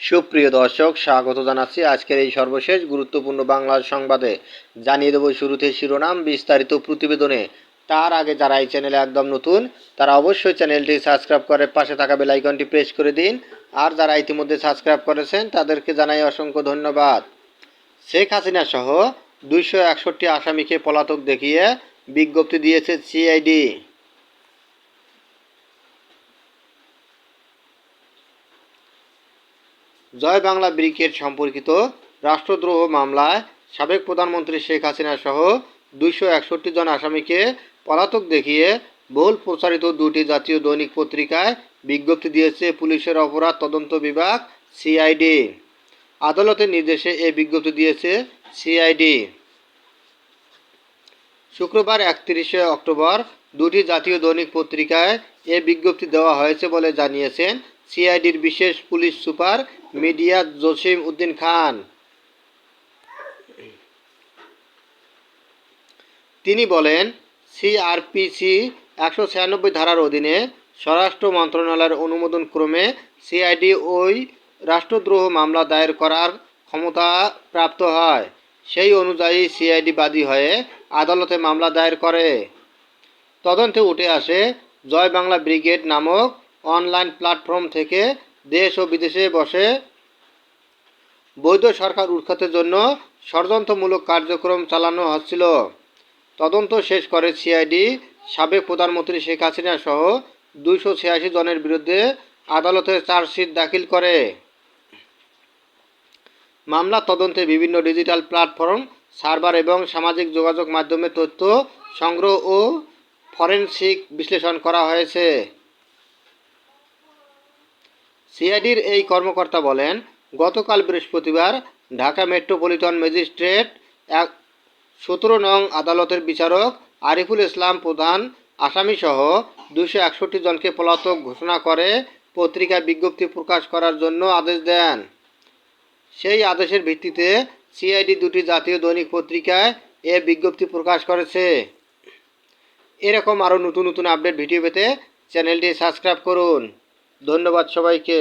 সুপ্রিয় দর্শক, স্বাগত জানাচ্ছি আজকের এই সর্বশেষ গুরুত্বপূর্ণ বাংলা সংবাদে। জানিয়ে দেব শুরুতে শিরোনাম, বিস্তারিত প্রতিবেদনে। তার আগে যারা এই চ্যানেলে একদম নতুন, তারা অবশ্যই চ্যানেলটি সাবস্ক্রাইব করে পাশে থাকা বেল আইকনটি প্রেস করে দিন। আর যারা ইতিমধ্যে সাবস্ক্রাইব করেছেন, তাদেরকে জানাই অসংখ্য ধন্যবাদ। শেখ হাসিনা সহ দুইশো একষট্টি আসামিকে পলাতক দেখিয়ে বিজ্ঞপ্তি দিয়েছে সিআইডি। জয় বাংলা ব্রিগেড সম্পর্কিত রাষ্ট্রদ্রোহ মামলায় সাবেক প্রধানমন্ত্রী শেখ হাসিনা সহ দুইশো একষট্টি জন আসামিকে পলাতক দেখিয়ে বহুল প্রচারিত দুটি জাতীয় দৈনিক পত্রিকায় বিজ্ঞপ্তি দিয়েছে পুলিশের অপরাধ তদন্ত বিভাগ সিআইডি। আদালতের নির্দেশে এ বিজ্ঞপ্তি দিয়েছে সিআইডি। শুক্রবার একত্রিশে অক্টোবর দুটি জাতীয় দৈনিক পত্রিকায় এ বিজ্ঞপ্তি দেওয়া হয়েছে বলে জানিয়েছেন সিআইডির বিশেষ police super media Jasim Uddin Khan. তিনি বলেন, সিআরপিসি একশো ছিয়ানব্বই ধারার অধীনে স্বরাষ্ট্র মন্ত্রণালয়ের অনুমোদন ক্রমে সিআইডি ওই রাষ্ট্রদ্রোহ মামলা দায়ের করার ক্ষমতা প্রাপ্ত হয়। সেই অনুযায়ী সিআইডি বাদী হয়ে আদালতে মামলা দায়ের করে। তদন্তে উঠে আসে জয় বাংলা ব্রিগেড নামক অনলাইন প্ল্যাটফর্ম থেকে দেশ ও বিদেশে বসে বৈধ সরকার উৎখাতের জন্য ষড়যন্ত্রমূলক কার্যক্রম চালানো হচ্ছিল। তদন্ত শেষ করে সিআইডি, সাবেক প্রধানমন্ত্রী শেখ হাসিনা সহ দুইশো ছিয়াশি জনের বিরুদ্ধে আদালতে চার্জশিট দাখিল করে। মামলা তদন্তে বিভিন্ন ডিজিটাল প্ল্যাটফর্ম, সার্ভার এবং সামাজিক যোগাযোগ মাধ্যমে তথ্য সংগ্রহ ও ফরেনসিক বিশ্লেষণ করা হয়েছে। সিআইডির এই কর্মকর্তা বলেন, গতকাল বৃহস্পতিবার ঢাকা মেট্রোপলিটন ম্যাজিস্ট্রেট এক সতেরো নং আদালতের বিচারক আরিফুল ইসলাম প্রধান আসামিসহ দুশো একষট্টি জনকে পলাতক ঘোষণা করে পত্রিকায় বিজ্ঞপ্তি প্রকাশ করার জন্য আদেশ দেন। সেই আদেশের ভিত্তিতে সিআইডি দুটি জাতীয় দৈনিক পত্রিকায় এ বিজ্ঞপ্তি প্রকাশ করেছে। এরকম আরও নতুন নতুন আপডেট ভিডিও পেতে চ্যানেলটি সাবস্ক্রাইব করুন। ধন্যবাদ সবাইকে।